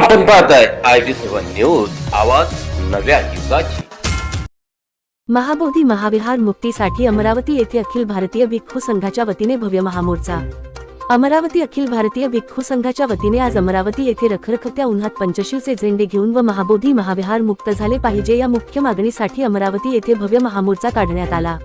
आपण पाहताय I B seven news आवाज नव्या युगाची. महाबोधी महाविहार मुक्तीसाठी अमरावती येथे अखिल भारतीय भिक्खू संघाच्या वतीने भव्य महामोर्चा. अमरावती अखिल भारतीय भिक्खू संघाच्या वतीने आज अमरावती येथे रखरखत्या उन्हात पंचशीलचे झेंडे घेऊन व महाबोधी महाविहार मुक्त झाले पाहिजे या मुख्य मागणीसाठी अमरावती येथे भव्य महामोर्चा काढण्यात आला.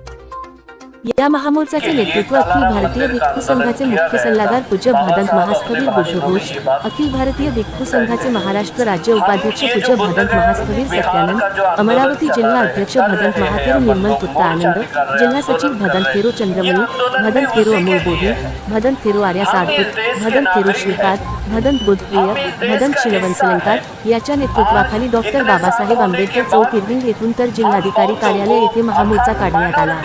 या महामोर्चाचे नेतृत्व अखिल भारतीय भिक्खू संघाचे मुख्य सल्लागार पूज्य भादंत महास्थवीर बुजुघोष अखिल भारतीय भिक्खू संघाचे महाराष्ट्र राज्य उपाध्यक्ष पूज्य भादंत महास्थवीर सत्यानंद अमरावती जिल्हा अध्यक्ष भदंत महाथेरो निर्मल पुत्ता आनंद जिल्हा सचिव भदंत थेरो चंद्रमणी भदंत थेरो अमोल बोधी भदंत थेरो आर्या सारपूत भदंत थेरो श्रीकांत भदंत बुधप्रिय भदंत शिलवंसलंकार याच्या नेतृत्वाखाली डॉक्टर बाबासाहेब आंबेडकर चौक इर्विंग येथून तर जिल्हाधिकारी कार्यालय येथे महामोर्चा काढण्यात आला.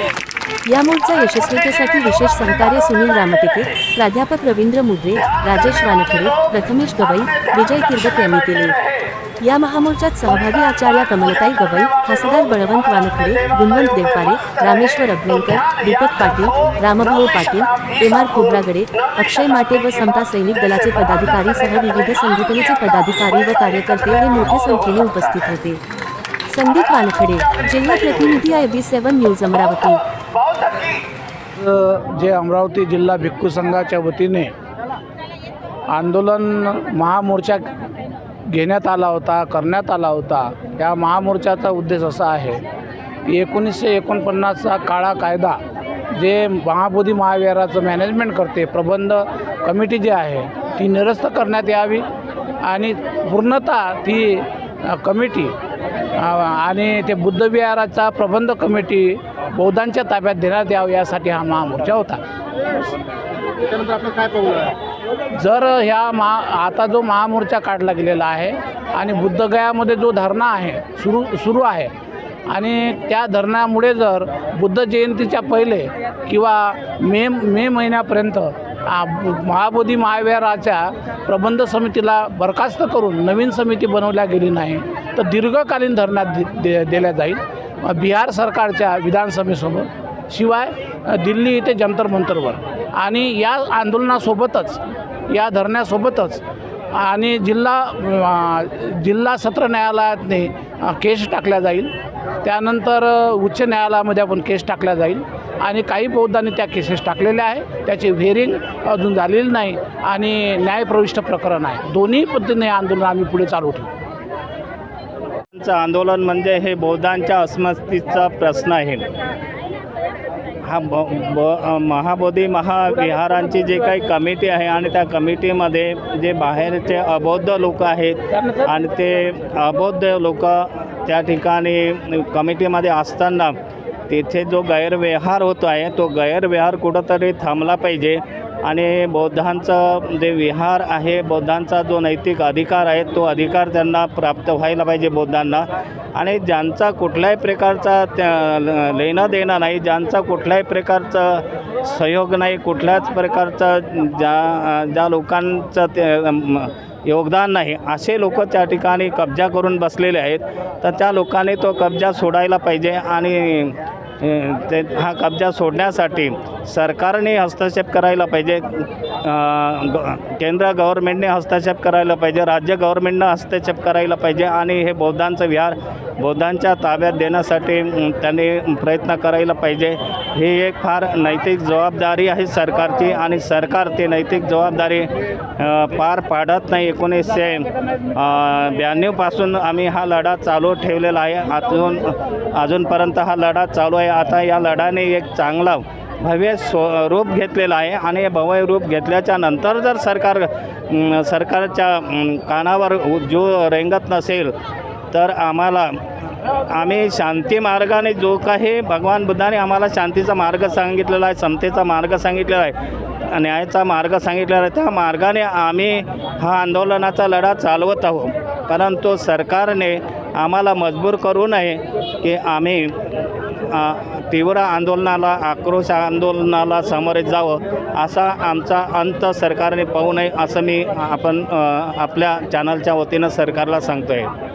या मोर्चा यशस्वीतेसाठी विशेष सहकार्य सुनील रामटेके प्राध्यापक रवींद्र मुद्रे राजेश वानखडे प्रथमेश गवई विजय किर्दक यांनी केले. या महामोर्चात सहभागी आचार्य कमलताई गवई खासदार बळवंत वानखडे गुणवंत देवपारे रामेश्वर अभ्यंकर दीपक पाटील रामभाऊ पाटील एम आर खोब्रागडे अक्षय माटे व समता सैनिक दलाचे पदाधिकारी सह विविध संघटनेचे पदाधिकारी व कार्यकर्ते हे मोठ्या संख्येने उपस्थित होते. संदीप वानखडे जिल्हा प्रतिनिधी I B seven news Amravati. जे अमरावती जिल्हा भिक्खू संघाच्या वतीने आंदोलन महामोर्चा घेण्यात आला होता करण्यात आला होता या महामोर्चाचा उद्देश असा आहे की एकोणीसशे एकोणपन्नासचा काळा कायदा जे महाबोधी महाविहाराचं मॅनेजमेंट करते प्रबंध कमिटी जी आहे ती निरस्त करण्यात यावी आणि पूर्णतः ती कमिटी आणि ते बुद्धविहाराचा प्रबंध कमिटी बौद्धांच्या ताब्यात देण्यात यावं यासाठी हा महामोर्चा होता. त्यानंतर आपण काय पाहू जर ह्या महा आता जो महामोर्चा काढला गेलेला आहे आणि बुद्धगयामध्ये जो धरणा आहे सुरू सुरू आहे आणि त्या धरणामुळे जर बुद्ध जयंतीच्या पहिले किंवा मे मे महिन्यापर्यंत महाबोधी महाविहाराच्या प्रबंध समितीला बरखास्त करून नवीन समिती बनवल्या गेली नाही तर दीर्घकालीन धरण्यात दि दे दिल्या जाईल. बिहार सरकारच्या विधानसभेसोबत शिवाय दिल्ली इथे जंतर मंतरवर. आणि या आंदोलनासोबतच या धरण्यासोबतच आणि जिल्हा जिल्हा सत्र न्यायालयातने केस टाकल्या जाईल. त्यानंतर उच्च न्यायालयामध्ये आपण केस टाकल्या जाईल. आणि काही बौद्धांनी त्या केसेस टाकलेल्या आहे त्याची व्हेरिंग अजून झालेली नाही आणि न्यायप्रविष्ट प्रकरण आहे. दोन्ही पद्धतीने आंदोलन आम्ही पुढे चालू ठेवू. आंदोलन म्हणजे हे बौद्धांच्या अस्मस्तीचा प्रश्न आहे. हा ब ब महाबोधी महाविहारांची जे काही कमिटी आहे आणि त्या कमिटीमध्ये जे बाहेरचे अबौद्ध लोक आहेत आणि ते अबौद्ध लोक त्या ठिकाणी कमिटीमध्ये असताना तिथे जो गैरव्यवहार होतो आहे तो गैरव्यवहार कुठंतरी थांबला पाहिजे. आणि बौद्धांचं जे विहार आहे बौद्धांचा जो नैतिक अधिकार आहे तो अधिकार त्यांना प्राप्त व्हायला पाहिजे बौद्धांना. आणि ज्यांचा कुठल्याही प्रकारचा त्या ल- लेणं देणं नाही ज्यांचा कुठल्याही प्रकारचा सहयोग नाही कुठल्याच प्रकारचा ज्या ज्या लोकांचं ते योगदान नाही असे लोक त्या ठिकाणी कब्जा करून बसलेले आहेत. तर त्या लोकांनी तो कब्जा सोडायला पाहिजे आणि ते हा कब्जा सोडण्यासाठी सरकारने हस्तक्षेप करायला पाहिजे. केंद्र गव्हर्मेंटने हस्तक्षेप करायला पाहिजे राज्य गव्हर्मेंटनं हस्तक्षेप करायला पाहिजे आणि हे बौद्धांचं विहार बौद्धांच्या ताब्यात देण्यासाठी त्यांनी प्रयत्न करायला पाहिजे. ही एक फार नैतिक जबाबदारी आहे सरकारची आणि सरकार ती नैतिक जबाबदारी पार पाडत नाही. एकोणीसशे ब्याण्णवपासून आम्ही हा लढा चालू ठेवलेला आहे. अजून अजूनपर्यंत हा लढा चालू आहे. आता या लढाने एक चांगला भव्य स्व रूप घेतलेला आहे आणि हे भव्य रूप घेतल्याच्या नंतर जर सरकार सरकारच्या कानावर जो रेंगत नसेल तर आम्हाला आम्ही शांती मार्गाने जो काही भगवान बुद्धाने आम्हाला शांतीचा मार्ग सांगितलेला आहे समतेचा मार्ग सांगितलेला आहे न्यायाचा मार्ग सांगितलेला आहे त्या मार्गाने आम्ही हा आंदोलनाचा लढा चालवत आहोत. परंतु सरकारने आम्हाला मजबूर करू नये की आम्ही तीव्र आंदोलनाला आक्रोश आंदोलनाला सामोरे जावं असा आमचा अंत सरकारने पाहू नये असं मी आपण आपल्या चॅनलच्या वतीनं सरकारला सांगतो आहे